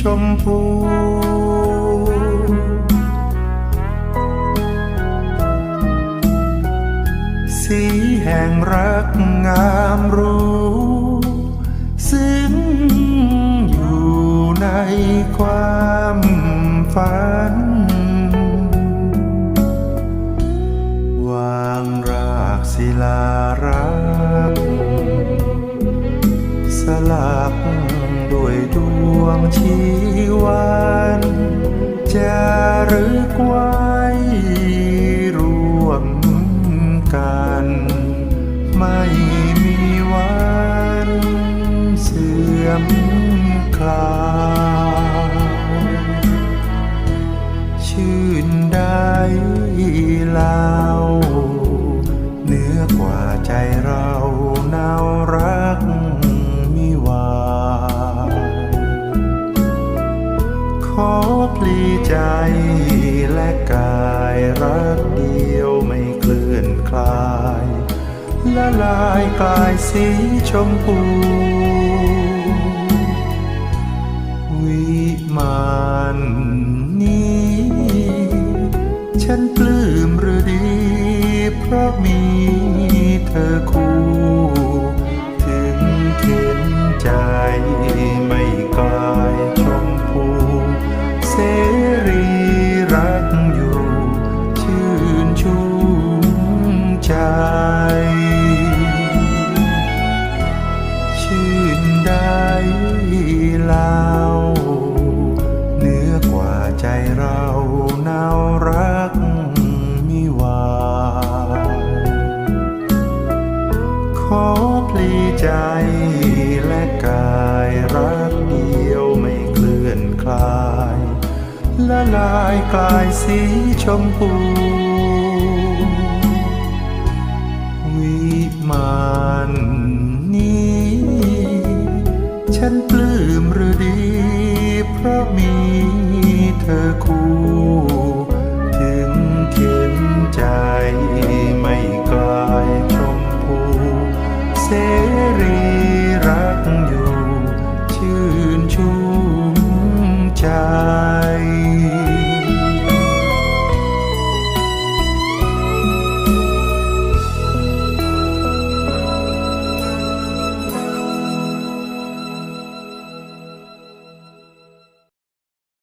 ชมพู สีแห่งรักงามรู้ซึ่งอยู่ในความฝัน วางรากศิลารักสลัก ชีวันจะรึกว่า พลีใจและกายรักเดียวไม่เคลื่อนคลายละลายกลายสีชมพู วิมานนี้ ฉันปลื้มหรือดี เพราะมีเธอคู่ ถึงเข็นใจไม่กลา รีรักอยู่ ชื่นชุ่มใจ ชื่นได้เล่าเหนือกว่าใจเราเนารักมิวาขอพลีใจและกายรักเดียวไม่เคลื่อนคลาย ละลายกลายสีชมพู วิมานนี้ ฉันปลื้มหรือดี เพราะมีเธอคู่ ถึงเข็นใจไม่กลายชมพูเส